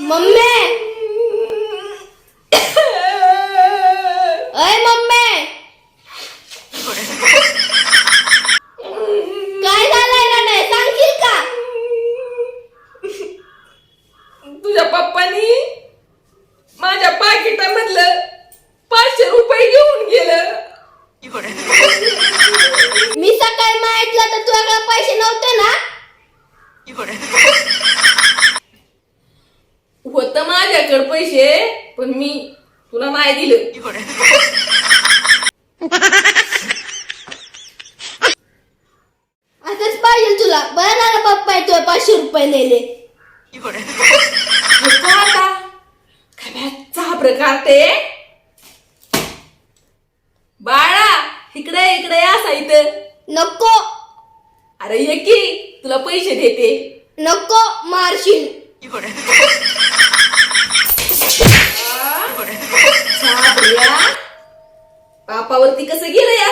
Mummy अय mummy काय झालंय ना नाही सांगशील का तुझ्या पप्पानी माझ्या पाकिटामधलं पाचशे रुपये घेऊन गेलं मी सकाळी माहितलं तर तुझ्याकडे पैसे नव्हते ना होत माझ्याकडे पैसे पण मी तुला नाही दिलं असंच पाहिजे तुला बरं झालं पप्पा तुला पाचशे रुपये नेले आता चाबर काढते बाळा इकडे इकडे असा इथं नको अरे ये की तुला पैसे देते नको मारशील चाबऱ्या. बापावरती कसं या